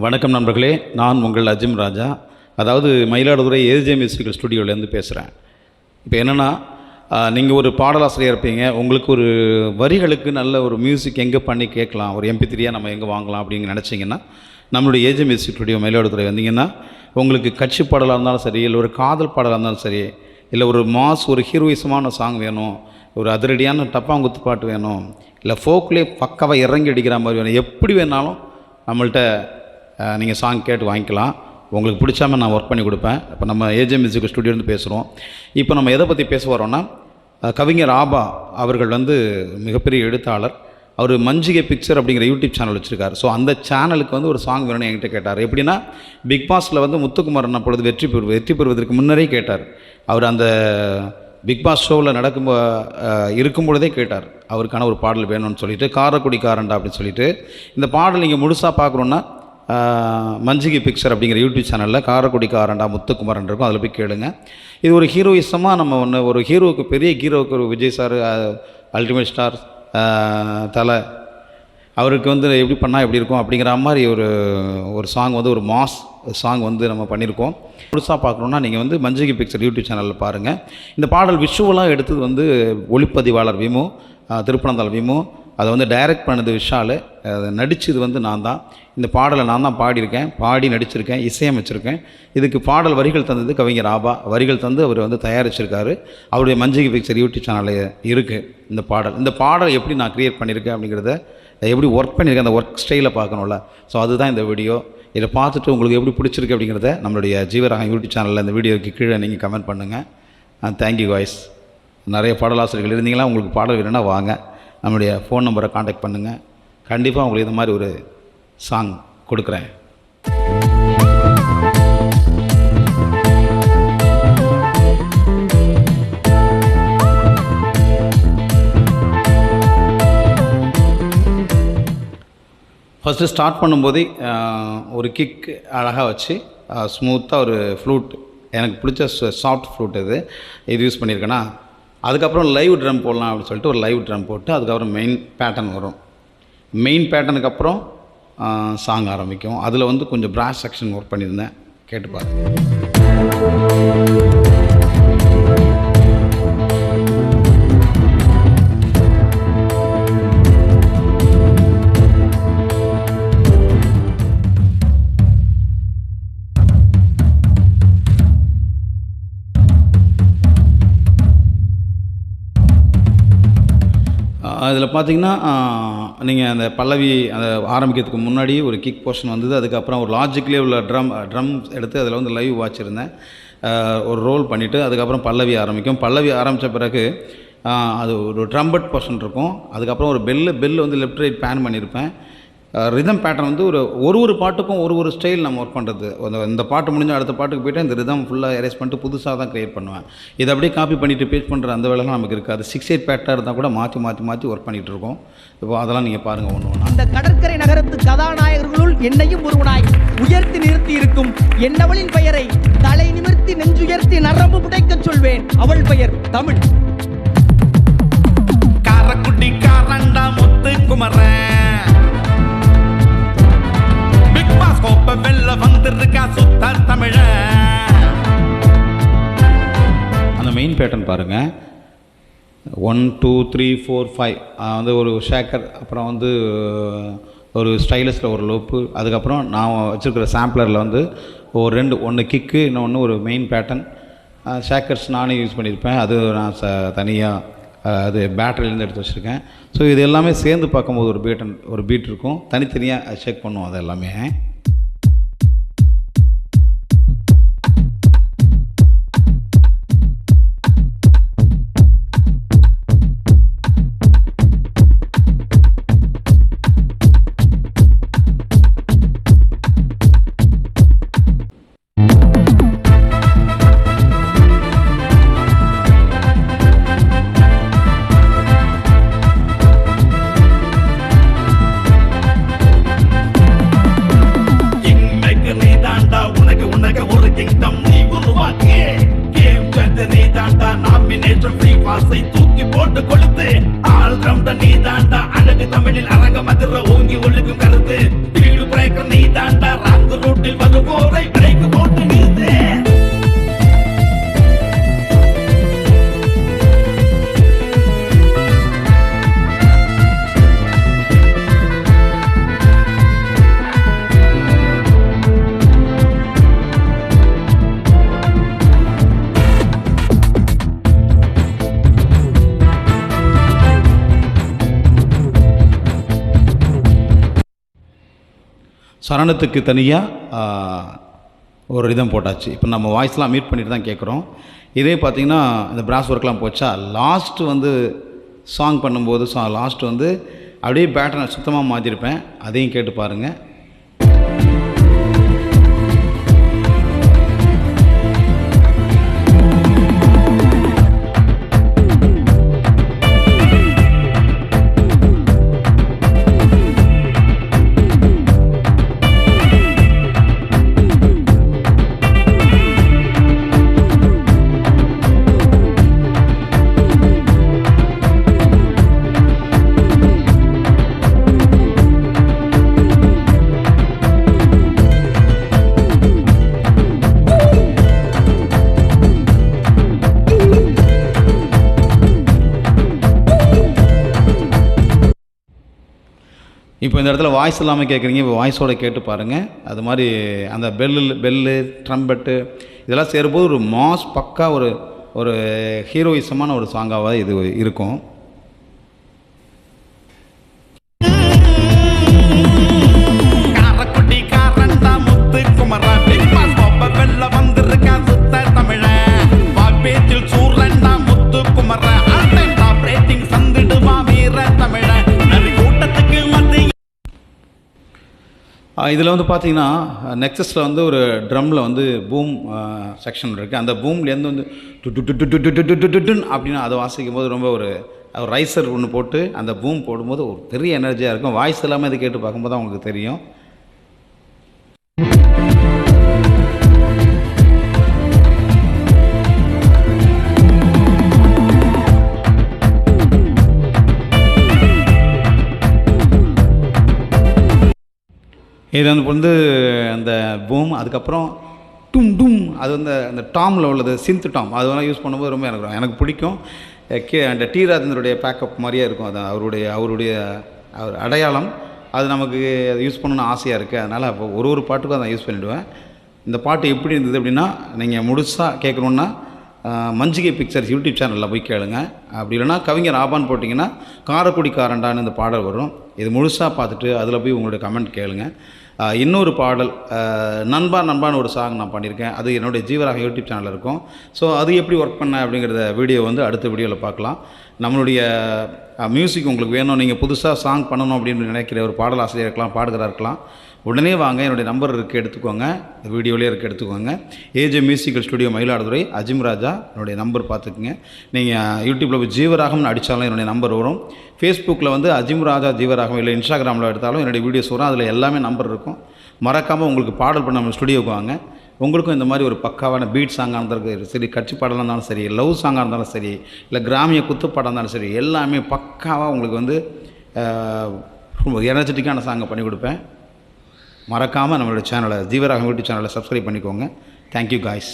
வணக்கம் நண்பர்களே நான் உங்கள் அஜிம் ராஜா. அதாவது மயிலாடுதுறை ஏஜே மியூசிக்கல் ஸ்டுடியோலேருந்து பேசுகிறேன் இப்போ என்னென்னா நீங்கள் ஒரு பாடலாசிரியர் இருப்பீங்க. உங்களுக்கு ஒரு வரிகளுக்கு நல்ல ஒரு மியூசிக் எங்கே பண்ணி கேட்கலாம்? ஒரு எம்பி த்ரீயாக நம்ம எங்கே வாங்கலாம் அப்படின்னு நினச்சிங்கன்னா நம்மளுடைய ஏஜே மியூசிக் ஸ்டுடியோ மயிலாடுதுறை வந்தீங்கன்னா உங்களுக்கு கட்சி பாடலாக இருந்தாலும் சரி இல்லை ஒரு காதல் பாடலாக இருந்தாலும் சரி இல்லை ஒரு மாஸ் ஒரு ஹீரோயிசமான சாங் வேணும் ஒரு அதிரடியான டப்பாங்குத்து பாட்டு வேணும் இல்லை ஃபோக்லேயே பக்காவாக இறங்கி அடிக்கிற மாதிரி வேணும் எப்படி வேணாலும் நம்மள்கிட்ட நீங்கள் சாங் கேட்டு வாங்கிக்கலாம். உங்களுக்கு பிடிச்சாம நான் ஒர்க் பண்ணி கொடுப்பேன். இப்போ நம்ம ஏஜே மியூசிக் ஸ்டுடியோலேருந்து பேசுகிறோம் இப்போ நம்ம எதை பற்றி பேச வரோன்னா கவிஞர் ஆபா அவர்கள் வந்து மிகப்பெரிய எழுத்தாளர். அவர் மஞ்சிகை பிக்சர் அப்படிங்கிற யூடியூப் சேனல் வச்சுருக்காரு. ஸோ அந்த சேனலுக்கு வந்து ஒரு சாங் வேணும்னு என்கிட்ட கேட்டார். எப்படின்னா பிக் பாஸில் வந்து முத்துக்குமாரன் அப்பொழுது வெற்றி பெறு வெற்றி பெறுவதற்கு முன்னரே கேட்டார். அவர் அந்த பிக் பாஸ் ஷோவில் நடக்கும் இருக்கும் பொழுதே கேட்டார். அவருக்கான ஒரு பாடல் வேணும்னு சொல்லிட்டு காரக்குடி காரண்டா அப்படின்னு சொல்லிட்டு. இந்த பாடல் நீங்கள் முழுசாக பார்க்குறோன்னா மஞ்சுகி பிக்சர் அப்படிங்கிற யூடியூப் சேனலில் காரக்குடி காரண்டா முத்துக்குமரன் இருக்கும். அதில் போய் கேளுங்க. இது ஒரு ஹீரோயிசமாக நம்ம ஒன்று ஒரு ஹீரோவுக்கு பெரிய ஹீரோவுக்கு ஒரு விஜய் சார் அல்டிமேட் ஸ்டார் தலை அவருக்கு வந்து எப்படி பண்ணால் எப்படி இருக்கும் அப்படிங்கிற மாதிரி ஒரு ஒரு சாங் வந்து ஒரு மாஸ் சாங் வந்து நம்ம பண்ணியிருக்கோம் புதுசாக பார்க்கணுன்னா நீங்கள் வந்து மஞ்சுகி பிக்சர் யூடியூப் சேனலில் பாருங்கள் இந்த பாடல் விஷுவலாக எடுத்தது வந்து ஒளிப்பதிவாளர் விமு திருப்பனந்தாள் விமு அதை வந்து டைரக்ட் பண்ணது விஷால் அதை நடித்தது வந்து நான் தான். இந்த பாடலை நான் தான் பாடியிருக்கேன். பாடி நடிச்சிருக்கேன் இசையமைச்சிருக்கேன். இதுக்கு பாடல் வரிகள் தந்தது கவிஞர் ஆபா. வரிகள் தந்து அவர் வந்து தயாரிச்சிருக்காரு. அவருடைய மஞ்சிகை பிக்சர் யூடியூப் சேனலில் இருக்குது இந்த பாடல். இந்த பாடல் எப்படி நான் க்ரியேட் பண்ணியிருக்கேன் அப்படிங்கிறத எப்படி ஒர்க் பண்ணியிருக்கேன் அந்த ஒர்க் ஸ்டைலை பார்க்கணும்ல. ஸோ அதுதான் இந்த வீடியோ இதை பார்த்துட்டு உங்களுக்கு எப்படி பிடிச்சிருக்கு அப்படிங்கிறத நம்மளுடைய ஜீவராகம் யூடியூப் சேனலில் இந்த வீடியோக்கு கீழே நீங்கள் கமெண்ட் பண்ணுங்கள் தேங்க்யூ வாய்ஸ் நிறைய பாடலாசிரியர்கள் இருந்தீங்களா உங்களுக்கு பாடல் வேணும்னா வாங்க. நம்மளுடைய ஃபோன் நம்பரை காண்டாக்ட் பண்ணுங்கள் கண்டிப்பாக உங்களுக்கு இந்த மாதிரி ஒரு சாங் கொடுக்குறேன். ஃபஸ்ட்டு ஸ்டார்ட் பண்ணும்போதே ஒரு கிக் அழகாக வச்சு ஸ்மூத்தாக ஒரு ஃப்ளூட் எனக்கு பிடிச்ச சாஃப்ட் ஃப்ளூட் இது. இது யூஸ் பண்ணியிருக்கேன்னா அதுக்கப்புறம் லைவ் ட்ரம் போடலாம் அப்படின்னு சொல்லிட்டு ஒரு லைவ் ட்ரம் போட்டு அதுக்கப்புறம் மெயின் பேட்டர்ன் வரும். மெயின் பேட்டர்னுக்கு அப்புறம் சாங் ஆரம்பிக்கும். அதில் வந்து கொஞ்சம் ப்ராஷ் செக்ஷன் ஒர்க் பண்ணியிருந்தேன். கேட்டு அதில் பார்த்தீங்கன்னா நீங்கள் அந்த பல்லவி அந்த ஆரம்பிக்கிறதுக்கு முன்னாடி ஒரு கிக் போர்ஷன் வந்தது. அதுக்கப்புறம் ஒரு லாஜிக்லேயே உள்ள ட்ரம் ட்ரம்ஸ் எடுத்து அதில் வந்து லைவ் வாட்சிருந்தேன் ஒரு ரோல் பண்ணிவிட்டு அதுக்கப்புறம் பல்லவி ஆரம்பிக்கும். பல்லவி ஆரம்பித்த பிறகு அது ஒரு ட்ரம்பட் போர்ஷன் இருக்கும். அதுக்கப்புறம் ஒரு பெல்லு பெல் வந்து லெஃப்ட் ரைட் பேன் பண்ணியிருப்பேன். ரிதம் பேட்டர்ன் வந்து ஒரு ஒரு ஒரு பாட்டுக்கும் ஒரு ஒரு ஸ்டைல் நம்ம ஒர்க் பண்ணுறது அந்த இந்த பாட்டு முடிஞ்ச அடுத்த பாட்டுக்கு போய்ட்டு இந்த ரிதம் ஃபுல்லாக எரேஸ் பண்ணிட்டு புதுசாக தான் க்ரியேட் பண்ணுவேன். இதை அப்படியே காப்பி பண்ணிவிட்டு பேஸ்ட் பண்ணுற அந்த வேலைலாம் நமக்கு இருக்காது. சிக்ஸ் எயிட் பேட்டாக இருந்தால் கூட மாற்றி மாற்றி மாற்றி ஒர்க் பண்ணிகிட்டு இருக்கோம். இப்போ அதெல்லாம் நீங்கள் பாருங்கள் ஒன்று ஒன்றா அந்த கடற்கரை நகரத்து கதாநாயகர்களுள் என்னையும் ஒருவனாய் உயர்த்தி நிறுத்தி இருக்கும் என்னவளின் பெயரை தலை நிமிர்த்தி நெஞ்சுயர்த்தி நரம்பு புடைக்கச் சொல்வேன். அவள் பெயர் தமிழ். காரக்குடி காரண்டா முத்து குமரன். கோப்ப வெல்ல வந்திருக்கா சுத்த தமிழ. அந்த மெயின் பேட்டர்ன் பாருங்கள் one two three four five வந்து ஒரு ஷேக்கர் அப்புறம் வந்து ஒரு ஸ்டைலஸில் ஒரு லோப்பு அதுக்கப்புறம் நான் வச்சுருக்கிற சாம்பிளரில் வந்து ஒரு ரெண்டு ஒன்று கிக்கு இன்னொன்று ஒரு மெயின் பேட்டர்ன் ஷேக்கர்ஸ் நானே யூஸ் பண்ணியிருப்பேன் அது நான் ச தனியாக அது பேட்டரியிலேருந்து எடுத்து வச்சுருக்கேன். ஸோ இது எல்லாமே சேர்ந்து பார்க்கும்போது ஒரு பீட்டன் ஒரு பீட் இருக்கும். தனித்தனியாக செக் பண்ணுவோம் அது எல்லாமே. ஆல் ரவுண்ட நீ தாண்டா அழகு தமிழில் அரங்க மதுர ஓங்கி ஒழுகும் சரணத்துக்கு தனியாக ஒரு ரிதம் போட்டாச்சு. இப்போ நம்ம வாய்ஸ்லாம் மீட் பண்ணிட்டு தான் கேட்குறோம் இதே பார்த்திங்கன்னா இந்த பிராஸ் ஒர்க்லாம் போச்சா? லாஸ்ட்டு வந்து சாங் பண்ணும்போது சா லாஸ்ட்டு வந்து அப்படியே பேட்டர்னை சுத்தமாக மாற்றிருப்பேன் அதையும் கேட்டு பாருங்கள் இப்போ இந்த இடத்துல வாய்ஸ் இல்லாமல் கேட்குறீங்க இப்போ வாய்ஸோட கேட்டு பாருங்கள் அது மாதிரி அந்த பெல்லு பெல்லு ட்ரம்பெட்டு இதெல்லாம் சேரும்போது ஒரு மாஸ் பக்கா ஒரு ஒரு ஹீரோயிசமான ஒரு சாங்காக இது இருக்கும். இதில் வந்து பார்த்தீங்கன்னா நெக்ஸஸில் வந்து ஒரு ட்ரம்மில் வந்து பூம் செக்ஷன் இருக்குது அந்த பூம்லேருந்து வந்து டு டு டு டு டு டு டு டு டுன்னு அப்படின்னு அதை வாசிக்கும் போது ரொம்ப ஒரு ஒரு ரைசர் ஒன்று போட்டு அந்த பூம் போடும்போது ஒரு பெரிய எனர்ஜியாக இருக்கும் வாய்ஸ் எல்லாமே இது கேட்டு பார்க்கும்போது தான் உங்களுக்கு தெரியும் இது வந்து வந்து அந்த பூம் அதுக்கப்புறம் டும் டும் அது வந்து அந்த டாமில் உள்ளது சிந்த் டாம். அதெல்லாம் யூஸ் பண்ணும்போது ரொம்ப எனக்கு எனக்கு பிடிக்கும். கே அந்த டி ராஜேந்தருடைய பேக்கப் மாதிரியே இருக்கும். அது அவருடைய அவருடைய அவர் அடையாளம். அது நமக்கு அதை யூஸ் பண்ணணும்னு ஆசையாக இருக்குது அதனால் அப்போ ஒரு ஒரு பாட்டுக்கும் அதை யூஸ் பண்ணிவிடுவேன் இந்த பாட்டு எப்படி இருந்தது அப்படின்னா நீங்கள் முழுசாக கேட்கணுன்னா மஞ்சிகை பிக்சர்ஸ் யூடியூப் சேனலில் போய் கேளுங்க. அப்படி இல்லைன்னா கவிஞர் ஆபான் போட்டிங்கன்னா காரக்குடி காரண்டான்னு இந்த பாடல் வரும். இது முழுசாக பார்த்துட்டு அதில் போய் உங்களுடைய கமெண்ட் கேளுங்கள் இன்னொரு பாடல் நண்பா நண்பான்னு ஒரு சாங் நான் பண்ணியிருக்கேன். அது என்னுடைய ஜீவராக யூடியூப் சேனலில் இருக்கும். ஸோ அது எப்படி ஒர்க் பண்ண அப்படிங்கிறத வீடியோ வந்து அடுத்த வீடியோவில் பார்க்கலாம். நம்மளுடைய மியூசிக் உங்களுக்கு வேணும். நீங்கள் புதுசாக சாங் பண்ணணும் அப்படின்னு நினைக்கிற ஒரு பாடலாசிரியர் இருக்கலாம் பாடுகிறா இருக்கலாம். உடனே வாங்க என்னுடைய நம்பர் இருக்குது எடுத்துக்கோங்க. வீடியோலேயே இருக்குது எடுத்துக்கோங்க. AJ musical studio Mayiladuthurai Ajim Raja என்னுடைய நம்பர் பார்த்துக்குங்க. நீங்கள் யூடியூப்பில் ஜீவராகம்னு அடித்தாலும் என்னுடைய நம்பர் வரும். ஃபேஸ்புக்கில் வந்து அஜிம் ராஜா ஜீவராகம் இல்லை இன்ஸ்டாகிராமில் எடுத்தாலும் என்னுடைய வீடியோஸ் வரும். அதில் எல்லாமே நம்பர் இருக்கும். மறக்காமல் உங்களுக்கு பாடல் பண்ண நம்ம ஸ்டுடியோவுக்கு வாங்க. உங்களுக்கும் இந்த மாதிரி ஒரு பக்காவான பீட் சாங்காக இருந்தாலும் சரி கட்சி பாடலாக இருந்தாலும் சரி லவ் சாங்காக இருந்தாலும் சரி இல்லை கிராமிய குத்துப்பாடாக இருந்தாலும் சரி எல்லாமே பக்காவாக உங்களுக்கு வந்து ரொம்ப எனர்ஜெட்டிக்கான சாங்கை பண்ணி கொடுப்பேன். மறக்காமல் நம்மளோட சேனலை ஜீவராகம் யூடியூப் சேனலை சப்ஸ்கிரைப் பண்ணிக்கோங்க. Thank you guys